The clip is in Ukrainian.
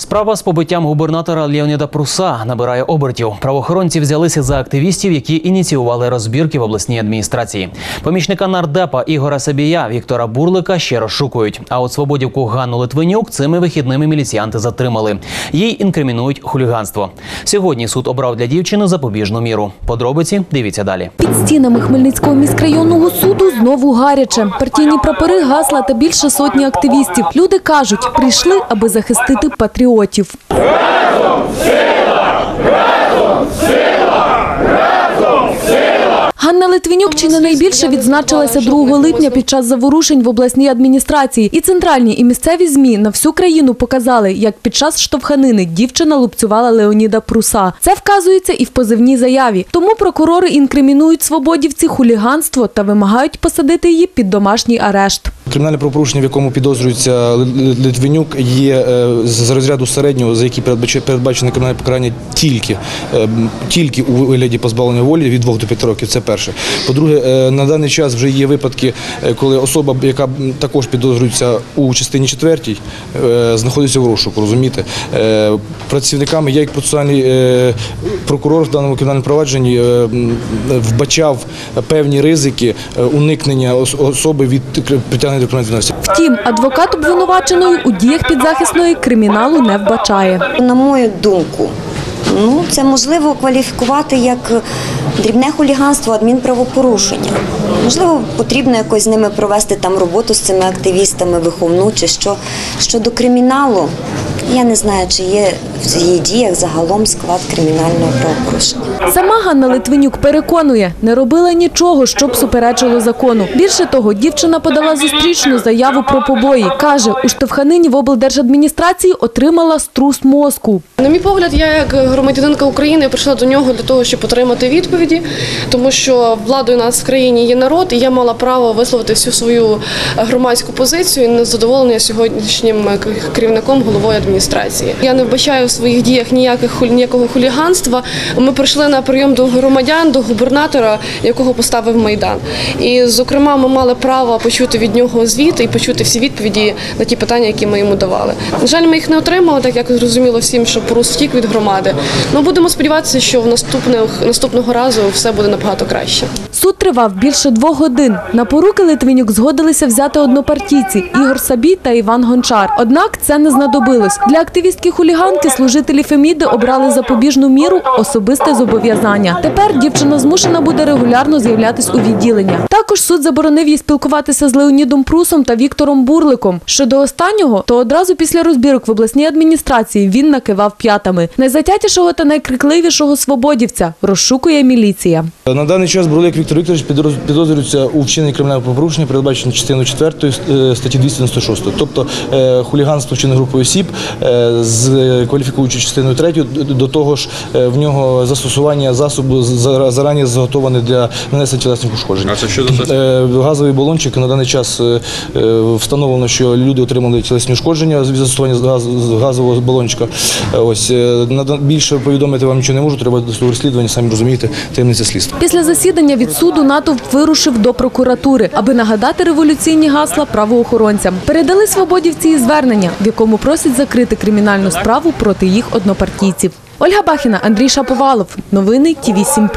Справа з побиттям губернатора Леоніда Пруса набирає обертів. Правоохоронці взялися за активістів, які ініціювали розбірки в обласній адміністрації. Помічника нардепа Ігора Сабія Віктора Бурлика ще розшукують. А от свободівку Ганну Литвинюк цими вихідними міліціянти затримали. Їй інкримінують хуліганство. Сьогодні суд обрав для дівчини запобіжну міру. Подробиці дивіться далі. Під стінами Хмельницького міськрайонного суду знову гаряче. Партійні прапори, гасла та більше сотні активістів. Люди кажуть, прийшли, аби захистити патріотів. Ганна Литвинюк чи не найбільше відзначилася 2 липня під час заворушень в обласній адміністрації. І центральні, і місцеві змі на всю країну показали, як під час штовханини дівчина лупцювала Леоніда Пруса. Це вказується і в позивній заяві. Тому прокурори інкримінують свободівці хуліганство та вимагають посадити її під домашній арешт. Кримінальне правопорушення, в якому підозрюється Литвинюк, є е, з розряду середнього, за який передбачене кримінальне покарання тільки, е, тільки у вигляді позбавлення волі від 2 до 5 років. Це перше. По-друге, е, на даний час вже є випадки, коли особа, яка також підозрюється у частині 4, знаходиться в розшуку. Розумієте, працівниками я як процесуальний прокурор в даному кримінальному провадженні вбачав певні ризики уникнення особи від притягнення до кримінальної відповідальності. Втім, адвокат обвинуваченої у діях підзахисної криміналу не вбачає. На мою думку, ну це можливо кваліфікувати як дрібне хуліганство, адмінправопорушення. Можливо, потрібно якось з ними провести там роботу з цими активістами, виховну чи що. Щодо криміналу, я не знаю, чи є в її діях загалом склад кримінального правопорушення. Сама Ганна Литвинюк переконує, не робила нічого, щоб суперечило закону. Більше того, дівчина подала зустрічну заяву про побої. Каже, у штовханині в облдержадміністрації отримала струс мозку. На мій погляд, я як громадянинка України прийшла до нього для того, щоб отримати відповіді, тому що владою нас в країні є народ, і я мала право висловити всю свою громадську позицію і незадоволення сьогоднішнім керівником головою адміністрації. Я не вбачаю в своїх діях ніяких ніякого хуліганства. Ми прийшли на прийом до громадян, до губернатора, якого поставив майдан. І зокрема, ми мали право почути від нього звіт і почути всі відповіді на ті питання, які ми йому давали. На жаль, ми їх не отримали, так як зрозуміло всім, що Прус втік від громади. Ну будемо сподіватися, що в наступних наступного разу все буде набагато краще. Суд тривав більше двох годин. На поруки Литвинюк згодилися взяти однопартійці Ігор Сабій та Іван Гончар. Однак це не знадобилось. Для активістки хуліганки служителі Феміди обрали запобіжну міру особисте зобов'язання. Тепер дівчина змушена буде регулярно з'являтись у відділення. Також суд заборонив їй спілкуватися з Леонідом Прусом та Віктором Бурликом. Щодо останнього, то одразу після розбірок в обласній адміністрації він накивав п'ятами. Найзатятішого та найкрикливішого свободівця розшукує міліція. На даний час Бурлик Віктор Вікторович підозрюється у вчиненні кримінального правопорушення, передбачено частиною 4 е, статті 296, тобто е, хуліганство вчинене групою осіб з е, кваліфікуючою частиною 3, до- того ж е, в нього застосування засобу за- зарані заготоване для нанесення тілесних ушкоджень. А це що за? Е, Газовий балончик на даний час встановлено, що люди отримали тілесні ушкодження від застосування з газ- з газового балончика. Ось нада- більше повідомити вам нічого не можу. Треба до розслідування, самі розумієте, таємниця слідства. Після засідання від суду натовп вирушив до прокуратури, аби нагадати революційні гасла правоохоронцям. Передали свободівці і звернення, в якому просять закрити кримінальну справу проти їх однопартійців. Ольга Бахіна, Андрій Шаповалов. Новини Ті 7